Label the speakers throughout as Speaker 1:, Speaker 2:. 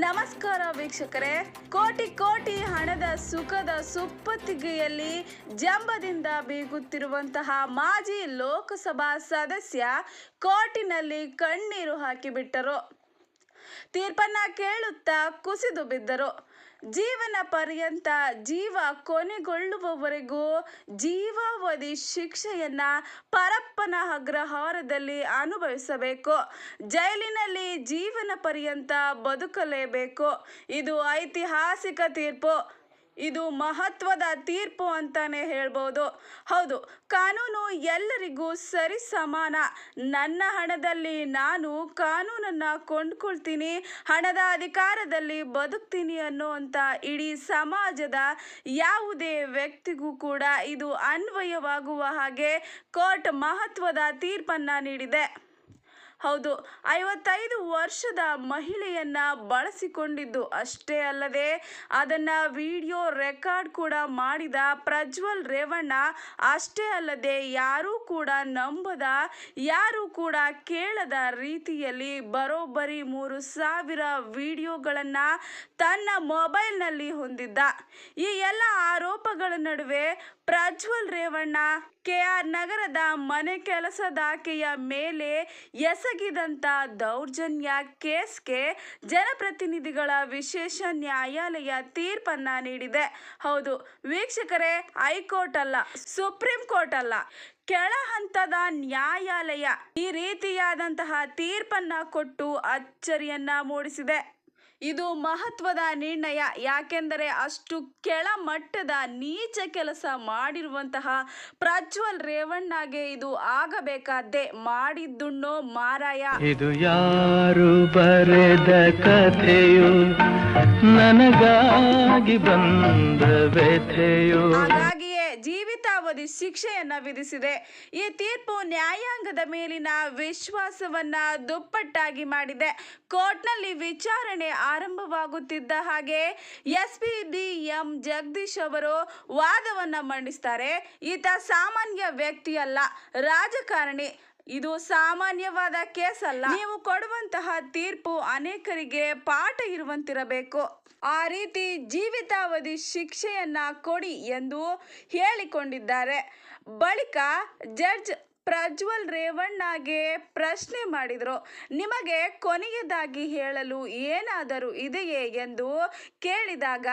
Speaker 1: ನಮಸ್ಕಾರ ವೀಕ್ಷಕರೇ. ಕೋಟಿ ಕೋಟಿ ಹಣದ ಸುಖದ ಸುಪ್ಪತ್ತಿಗೆಯಲ್ಲಿ ಜಂಬದಿಂದ ಬೀಗುತ್ತಿರುವಂತಹ ಮಾಜಿ ಲೋಕಸಭಾ ಸದಸ್ಯ ಕೋರ್ಟಿನಲ್ಲಿ ಕಣ್ಣೀರು ಹಾಕಿಬಿಟ್ಟರು. ತೀರ್ಪನ್ನ ಕೇಳುತ್ತಾ ಕುಸಿದು ಬಿದ್ದರು. ಜೀವನ ಪರ್ಯಂತ ಜೀವ ಕೊನೆಗೊಳ್ಳುವವರೆಗೂ ಜೀವಾವಧಿ ಶಿಕ್ಷೆಯನ್ನ ಪರಪ್ಪನ ಅಗ್ರಹಾರದಲ್ಲಿ ಅನುಭವಿಸಬೇಕು. ಜೈಲಿನಲ್ಲಿ ಜೀವನ ಪರ್ಯಂತ ಬದುಕಲೇಬೇಕು. ಇದು ಐತಿಹಾಸಿಕ ತೀರ್ಪು. ಇದು ಮಹತ್ವದ ತೀರ್ಪು ಅಂತಾನೆ ಹೇಳ್ಬೋದು. ಹೌದು, ಕಾನೂನು ಎಲ್ಲರಿಗೂ ಸರಿ ಸಮಾನ. ನನ್ನ ಹಣದಲ್ಲಿ ನಾನು ಕಾನೂನನ್ನ ಕೊಂಡ್ಕೊಳ್ತೀನಿ, ಹಣದ ಅಧಿಕಾರದಲ್ಲಿ ಬದುಕ್ತೀನಿ ಅನ್ನುವಂಥ ಇಡೀ ಸಮಾಜದ ಯಾವುದೇ ವ್ಯಕ್ತಿಗೂ ಕೂಡ ಇದು ಅನ್ವಯವಾಗುವ ಹಾಗೆ ಕೋರ್ಟ್ ಮಹತ್ವದ ತೀರ್ಪನ್ನ ನೀಡಿದೆ. ಹೌದು, ಐವತ್ತೈದು ವರ್ಷದ ಮಹಿಳೆಯನ್ನ ಬಳಸಿಕೊಂಡಿದ್ದು ಅಷ್ಟೇ ಅಲ್ಲದೆ ಅದನ್ನ ವಿಡಿಯೋ ರೆಕಾರ್ಡ್ ಕೂಡ ಮಾಡಿದ ಪ್ರಜ್ವಲ್ ರೇವಣ್ಣ ಅಷ್ಟೇ ಅಲ್ಲದೆ ಯಾರೂ ಕೂಡ ನಂಬದ, ಯಾರೂ ಕೂಡ ಕೇಳದ ರೀತಿಯಲ್ಲಿ ಬರೋಬ್ಬರಿ ಮೂರು ಸಾವಿರ ವಿಡಿಯೋಗಳನ್ನ ತನ್ನ ಮೊಬೈಲ್ನಲ್ಲಿ ಹೊಂದಿದ್ದ. ಈ ಎಲ್ಲ ಆರೋಪಗಳ ನಡುವೆ ಪ್ರಜ್ವಲ್ ರೇವಣ್ಣ ಕೆಆರ್ ನಗರದ ಮನೆ ಕೆಲಸದಾಕೆಯ ಮೇಲೆ ಎಸಗಿದಂಥ ದೌರ್ಜನ್ಯ ಕೇಸ್ಗೆ ಜನಪ್ರತಿನಿಧಿಗಳ ವಿಶೇಷ ನ್ಯಾಯಾಲಯ ತೀರ್ಪನ್ನ ನೀಡಿದೆ. ಹೌದು, ವೀಕ್ಷಕರೇ, ಹೈಕೋರ್ಟ್ ಅಲ್ಲ, ಸುಪ್ರೀಂ ಕೋರ್ಟ್ ಅಲ್ಲ, ಕೆಳ ಹಂತದ ನ್ಯಾಯಾಲಯ ಈ ರೀತಿಯಾದಂತಹ ತೀರ್ಪನ್ನ ಕೊಟ್ಟು ಅಚ್ಚರಿಯನ್ನ ಮೂಡಿಸಿದೆ. ಇದು ಮಹತ್ವದ ನಿರ್ಣಯ. ಯಾಕೆಂದರೆ ಅಷ್ಟು ಕೆಳಮಟ್ಟದ ನೀಚ ಕೆಲಸ ಮಾಡಿರುವಂತಹ ಪ್ರಜ್ವಲ್ ರೇವಣ್ಣಗೆ ಇದು ಆಗಬೇಕಾದ್ದೇ ಮಾಡಿದ್ದುಣ್ಣೋ ಮಾರಾಯ.
Speaker 2: ಇದು ಯಾರು ಬರೆದ ಕಥೆಯು? ನನಗಾಗಿ ಬಂದ ವ್ಯಥೆಯು?
Speaker 1: ಹಾಗಾಗಿಯೇ ಜೀವಿತಾವಧಿ ಶಿಕ್ಷೆಯನ್ನ ವಿಧಿಸಿದೆ. ಈ ತೀರ್ಪು ನ್ಯಾಯಾಂಗದ ಮೇಲಿನ ವಿಶ್ವಾಸವನ್ನ ದುಪ್ಪಟ್ಟಾಗಿ ಮಾಡಿದೆ. ಕೋರ್ಟ್ನಲ್ಲಿ ವಿಚಾರಣೆ ಆರಂಭವಾಗುತ್ತಿದ್ದ ಹಾಗೆ S P D M Jagadish ಅವರು ವಾದವನ್ನ ಮಂಡಿಸ್ತಾರೆ. ಈತ ಸಾಮಾನ್ಯ ವ್ಯಕ್ತಿಯಲ್ಲ, ರಾಜಕಾರಣಿ. ಇದು ಸಾಮಾನ್ಯವಾದ ಕೇಸ್ ಅಲ್ಲ ನೀವು ಕೊಡುವಂತಹ ತೀರ್ಪು ಅನೇಕರಿಗೆ ಪಾಠ ಇರುವಂತಿರಬೇಕು. ಆ ರೀತಿ ಜೀವಿತಾವಧಿ ಶಿಕ್ಷೆಯನ್ನ ಕೊಡಿ ಎಂದು ಹೇಳಿಕೊಂಡಿದ್ದಾರೆ. ಬಳಿಕ ಜಡ್ಜ್ ಪ್ರಜ್ವಲ್ ರೇವಣ್ಣಗೆ ಪ್ರಶ್ನೆ ಮಾಡಿದರು. ನಿಮಗೆ ಕೊನೆಯದಾಗಿ ಹೇಳಲು ಏನಾದರೂ ಇದೆಯೇ ಎಂದು ಕೇಳಿದಾಗ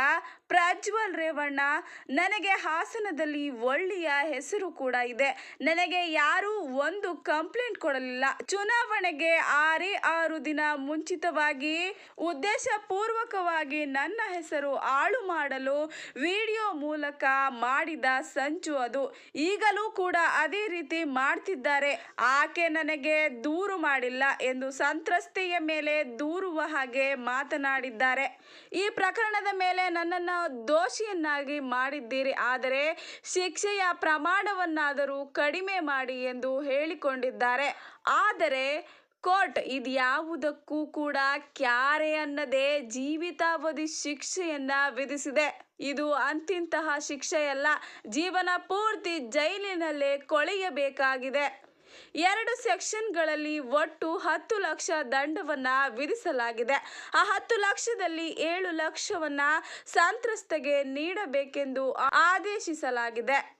Speaker 1: ಪ್ರಜ್ವಲ್ ರೇವಣ್ಣ, ನನಗೆ ಹಾಸನದಲ್ಲಿ ಒಳ್ಳೆಯ ಹೆಸರು ಕೂಡ ಇದೆ. ನನಗೆ ಯಾರೂ ಒಂದು ಕಂಪ್ಲೇಂಟ್ ಕೊಡಲಿಲ್ಲ. ಚುನಾವಣೆಗೆ ಆರೇ ಆರು ದಿನ ಮುಂಚಿತವಾಗಿ ಉದ್ದೇಶಪೂರ್ವಕವಾಗಿ ನನ್ನ ಹೆಸರು ಹಾಳು ಮಾಡಲು ವಿಡಿಯೋ ಮೂಲಕ ಮಾಡಿದ ಸಂಚು ಅದು. ಈಗಲೂ ಕೂಡ ಅದೇ ರೀತಿ ಮಾಡ್ತಿದ್ದಾರೆ. ಆಕೆ ನನಗೆ ದೂರು ಮಾಡಿಲ್ಲ ಎಂದು ಸಂತ್ರಸ್ತೆಯ ಮೇಲೆ ದೂರುವ ಹಾಗೆ ಮಾತನಾಡಿದ್ದಾರೆ. ಈ ಪ್ರಕರಣದ ಮೇಲೆ ನನ್ನನ್ನು ದೋಷಿಯನ್ನಾಗಿ ಮಾಡಿದ್ದೀರಿ. ಆದರೆ ಶಿಕ್ಷೆಯ ಪ್ರಮಾಣವನ್ನಾದರೂ ಕಡಿಮೆ ಮಾಡಿ ಎಂದು ಹೇಳಿಕೊಂಡಿದ್ದಾರೆ. ಆದರೆ ಕೋರ್ಟ್ ಇದ್ಯಾವುದಕ್ಕೂ ಕೂಡ ಕ್ಯಾರೆ ಅನ್ನದೇ ಜೀವಿತಾವಧಿ ಶಿಕ್ಷೆಯನ್ನ ವಿಧಿಸಿದೆ. ಇದು ಅಂತಿಂತಹ ಶಿಕ್ಷೆಯಲ್ಲ. ಜೀವನ ಪೂರ್ತಿ ಜೈಲಿನಲ್ಲೇ ಕೊಳೆಯಬೇಕಾಗಿದೆ. ಎರಡು ಸೆಕ್ಷನ್ಗಳಲ್ಲಿ ಒಟ್ಟು ಹತ್ತು ಲಕ್ಷ ದಂಡವನ್ನ ವಿಧಿಸಲಾಗಿದೆ. ಆ ಹತ್ತು ಲಕ್ಷದಲ್ಲಿ ಏಳು ಲಕ್ಷವನ್ನ ಸಂತ್ರಸ್ತೆಗೆ ನೀಡಬೇಕೆಂದು ಆದೇಶಿಸಲಾಗಿದೆ.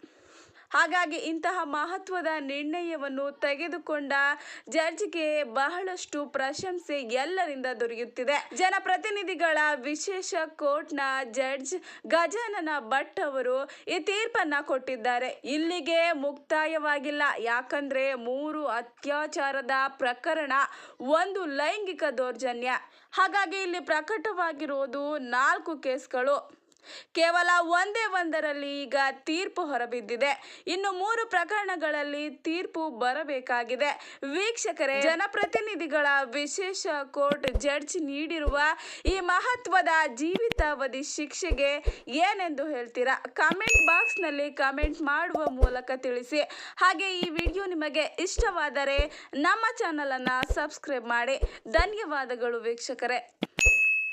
Speaker 1: ಹಾಗಾಗಿ ಇಂತಹ ಮಹತ್ವದ ನಿರ್ಣಯವನ್ನು ತೆಗೆದುಕೊಂಡ ಜಡ್ಜ್ಗೆ ಬಹಳಷ್ಟು ಪ್ರಶಂಸೆ ಎಲ್ಲರಿಂದ ದೊರೆಯುತ್ತಿದೆ. ಜನಪ್ರತಿನಿಧಿಗಳ ವಿಶೇಷ ಕೋರ್ಟ್ನ ಜಡ್ಜ್ ಗಜಾನನ ಭಟ್ ಅವರು ಈ ತೀರ್ಪನ್ನ ಕೊಟ್ಟಿದ್ದಾರೆ. ಇಲ್ಲಿಗೆ ಮುಕ್ತಾಯವಾಗಿಲ್ಲ. ಯಾಕಂದ್ರೆ ಮೂರು ಅತ್ಯಾಚಾರದ ಪ್ರಕರಣ, ಒಂದು ಲೈಂಗಿಕ ದೌರ್ಜನ್ಯ. ಹಾಗಾಗಿ ಇಲ್ಲಿ ಪ್ರಕಟವಾಗಿರುವುದು ನಾಲ್ಕು ಕೇಸ್ಗಳು. ಕೇವಲ ಒಂದೇ ಒಂದರಲ್ಲಿ ಈಗ ತೀರ್ಪು ಹೊರಬಿದ್ದಿದೆ. ಇನ್ನು ಮೂರು ಪ್ರಕರಣಗಳಲ್ಲಿ ತೀರ್ಪು ಬರಬೇಕಾಗಿದೆ. ವೀಕ್ಷಕರೇ, ಜನಪ್ರತಿನಿಧಿಗಳ ವಿಶೇಷ ಕೋರ್ಟ್ ಜಡ್ಜ್ ನೀಡಿರುವ ಈ ಮಹತ್ವದ ಜೀವಿತಾವಧಿ ಶಿಕ್ಷೆಗೆ ಏನೆಂದು ಹೇಳ್ತೀರಾ? ಕಮೆಂಟ್ ಬಾಕ್ಸ್ನಲ್ಲಿ ಕಮೆಂಟ್ ಮಾಡುವ ಮೂಲಕ ತಿಳಿಸಿ. ಹಾಗೆ ಈ ವಿಡಿಯೋ ನಿಮಗೆ ಇಷ್ಟವಾದರೆ ನಮ್ಮ ಚಾನಲನ್ನು ಸಬ್ಸ್ಕ್ರೈಬ್ ಮಾಡಿ. ಧನ್ಯವಾದಗಳು ವೀಕ್ಷಕರೇ.